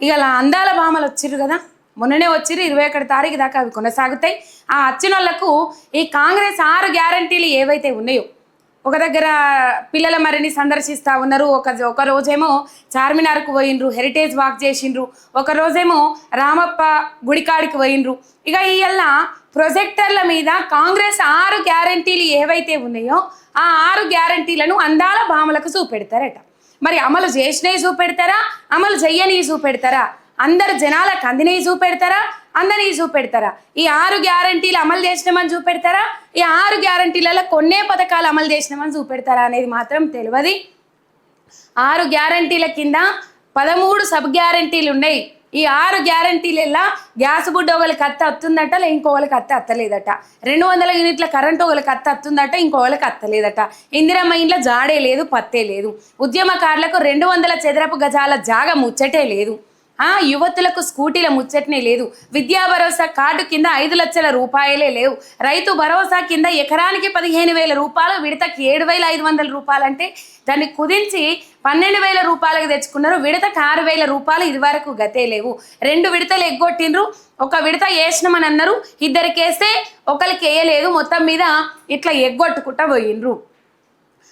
ఇక అలా అందాల భామలు వచ్చిర్రు కదా. మొన్ననే వచ్చిర్రు ఇరవై ఒకటి తారీఖు దాకా అవి కొనసాగుతాయి. ఆ వచ్చిన వాళ్ళకు ఈ కాంగ్రెస్ ఆరు గ్యారంటీలు ఏవైతే ఉన్నాయో ఒక దగ్గర పిల్లల మరిని సందర్శిస్తూ ఉన్నారు. ఒక ఒక రోజేమో చార్మినార్కు పోయిండ్రు హెరిటేజ్ వాక్ చేసిండ్రు. ఒక రోజేమో రామప్ప గుడికాడికి పోయిండ్రు. ఇక ఇవల్ల ప్రొజెక్టర్ల మీద కాంగ్రెస్ ఆరు గ్యారంటీలు ఏవైతే ఉన్నాయో ఆ ఆరు గ్యారంటీలను అందాల భామలకు చూపెడతారట. మరి అమలు చేసినవి చూపెడతారా? అమలు చెయ్యనివి చూపెడతారా? అందరు జనాలకు అందినవి చూపెడతారా? అందని చూపెడతారా? ఈ ఆరు గ్యారంటీలు అమలు చేసినామని చూపెడతారా? ఈ ఆరు గ్యారంటీలలో కొన్నే పథకాలు అమలు చేసినామని చూపెడతారా అనేది మాత్రం తెలియదు. ఆరు గ్యారంటీల కింద పదమూడు సబ్ గ్యారంటీలు ఉన్నాయి. ఈ ఆరు గ్యారంటీలల్లా గ్యాస్ బుడ్డ ఒకరికి అత్త వస్తుందట లే ఇంకోళ్ళకి అత్త అత్తలేదట. రెండు వందల యూనిట్ల కరెంటు ఒకరికి అత్త వస్తుందట ఇంకోళ్ళకి అత్తలేదట. ఇందిరమ్మ ఇంట్లో జాడే లేదు పత్తే లేదు. ఉద్యమకారులకు రెండు వందల చదరపు గజాల జాగ ముచ్చటే లేదు. ఆ యువతులకు స్కూటీల ముచ్చటనే లేదు. విద్యా భరోసా కార్డు కింద ఐదు లక్షల రూపాయలే లేవు. రైతు భరోసా కింద ఎకరానికి పదిహేను వేల రూపాయలు విడతకి ఏడు వేల ఐదు వందల రూపాయలు అంటే దాన్ని కుదించి పన్నెండు వేల రూపాయలకు తెచ్చుకున్నారు. విడతకు ఆరు వేల రూపాయలు ఇదివరకు గతే లేవు. రెండు విడతలు ఎగ్గొట్టిండ్రు. ఒక విడత వేసినామని అన్నారు. ఇద్దరికి వేస్తే ఒకరికి వేయలేదు మొత్తం మీద ఇట్లా ఎగ్గొట్టుకుంటా పోయిండ్రు.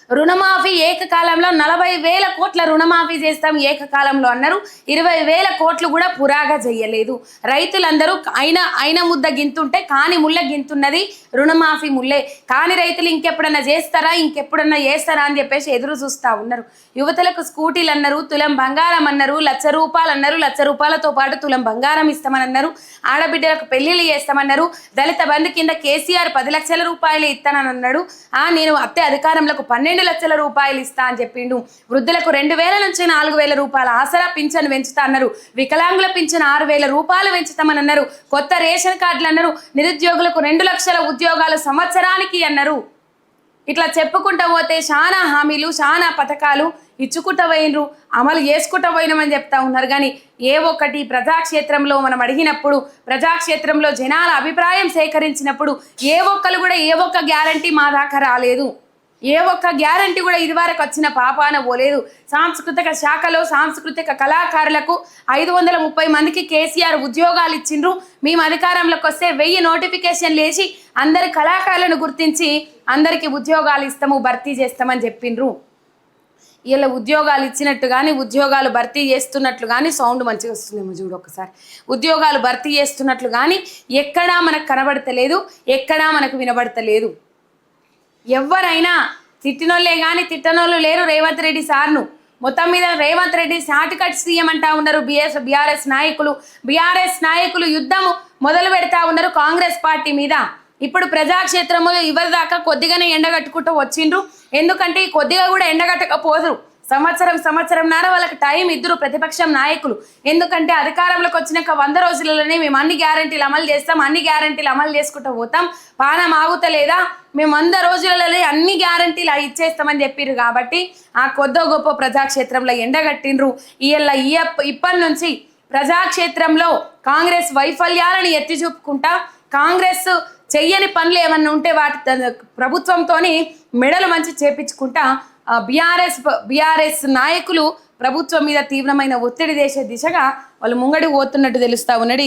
రుణమాఫీ ఏకకాలంలో నలభై వేల కోట్ల రుణమాఫీ చేస్తాం ఏకకాలంలో అన్నారు. ఇరవై వేల కోట్లు కూడా పురాగా చేయలేదు. రైతులందరూ అయిన అయిన ముద్ద గింతుంటే కాని ముళ్ళ గింతున్నది రుణమాఫీ ముల్లే కాని రైతులు ఇంకెప్పుడన్నా చేస్తారా? ఇంకెప్పుడన్నా చేస్తారా అని చెప్పేసి ఎదురు చూస్తా ఉన్నారు. యువతలకు స్కూటీలు అన్నారు తులం బంగారం అన్నారు లక్ష రూపాయలు అన్నారు లక్ష రూపాయలతో పాటు తులం బంగారం ఇస్తామని అన్నారు. ఆడబిడ్డలకు పెళ్ళిళ్ళు చేస్తామన్నారు. దళిత బంధు కింద కేసీఆర్ పది లక్షల రూపాయలు ఇస్తానని అన్నాడు. ఆ నేను అత్తే అధికారంలోకి పన్నెండు రెండు లక్షల రూపాయలు ఇస్తా అని చెప్పిండు. వృద్ధులకు రెండు వేల నుంచి నాలుగు వేల రూపాయల ఆసరా పింఛను పెంచుతా అన్నారు. వికలాంగుల పింఛను ఆరు వేల రూపాయలు పెంచుతామని అన్నారు. కొత్త రేషన్ కార్డులు అన్నారు. నిరుద్యోగులకు రెండు లక్షల ఉద్యోగాలు సంవత్సరానికి అన్నారు. ఇట్లా చెప్పుకుంటా పోతే చాలా హామీలు చాలా పథకాలు ఇచ్చుకుంటూ పోయినరు అమలు చేసుకుంటూ పోయినామని చెప్తా ఉన్నారు. కానీ ఏ ఒక్కటి ప్రజాక్షేత్రంలో మనం అడిగినప్పుడు ప్రజాక్షేత్రంలో జనాల అభిప్రాయం సేకరించినప్పుడు ఏ ఒక్కరు కూడా ఏ ఒక్క గ్యారంటీ మా దాకా రాలేదు. ఏ ఒక్క గ్యారంటీ కూడా ఇదివరకు వచ్చిన పాపాన పోలేదు. సాంస్కృతిక శాఖలో సాంస్కృతిక కళాకారులకు ఐదు వందల ముప్పై మందికి కేసీఆర్ ఉద్యోగాలు ఇచ్చిండ్రు. మేము అధికారంలోకి వస్తే వెయ్యి నోటిఫికేషన్లు వేసి అందరి కళాకారులను గుర్తించి అందరికీ ఉద్యోగాలు ఇస్తాము భర్తీ చేస్తామని చెప్పిండ్రు. వీళ్ళ ఉద్యోగాలు ఇచ్చినట్టు కానీ ఉద్యోగాలు భర్తీ చేస్తున్నట్లు కానీ సౌండ్ మంచిగా వస్తుందేమో చూడు ఒకసారి. ఉద్యోగాలు భర్తీ చేస్తున్నట్లు కానీ ఎక్కడా మనకు కనబడతలేదు ఎక్కడా మనకు వినబడతలేదు. ఎవరైనా తిట్టినోళ్ళే కానీ తిట్టనోళ్ళు లేరు రేవంత్ రెడ్డి సార్ను. మొత్తం మీద Revanth Reddy short cut CM అంటా ఉన్నారు బిఎస్ బీఆర్ఎస్ నాయకులు. బీఆర్ఎస్ నాయకులు యుద్ధం మొదలు పెడతా ఉన్నారు కాంగ్రెస్ పార్టీ మీద. ఇప్పుడు ప్రజాక్షేత్రములు ఎవరిదాకా కొద్దిగానే ఎండగట్టుకుంటూ వచ్చిండ్రు. ఎందుకంటే కొద్దిగా కూడా ఎండగట్టకపోదురు. సంవత్సరం సంవత్సరం సంవత్సరంన్నర వాళ్ళకి టైం ఇద్దరు ప్రతిపక్షం నాయకులు. ఎందుకంటే అధికారంలోకి వచ్చినాక వంద రోజులలోనే మేము అన్ని గ్యారంటీలు అమలు చేస్తాం అన్ని గ్యారంటీలు అమలు చేసుకుంటూ పోతాం. పానం ఆగుతలేదా మేము వంద రోజులలో అన్ని గ్యారంటీలు ఇచ్చేస్తామని చెప్పిర్రు కాబట్టి ఆ కొద్దో గొప్ప ప్రజాక్షేత్రంలో ఎండగట్టిండ్రు. ఇయ్యల్ల ఇప్పటి నుంచి ప్రజాక్షేత్రంలో కాంగ్రెస్ వైఫల్యాలను ఎత్తి చూపుకుంటా కాంగ్రెస్ చెయ్యని పనులు ఏమన్నా ఉంటే వాటి ప్రభుత్వంతో ప్రభుత్వంతోని మెడలు మంచి చేపించుకుంటా బీఆర్ఎస్ బీఆర్ఎస్ నాయకులు ప్రభుత్వం మీద తీవ్రమైన ఒత్తిడి చేసే దిశగా వాళ్ళు ముంగడి పోతున్నట్టు తెలుస్తా ఉన్నది.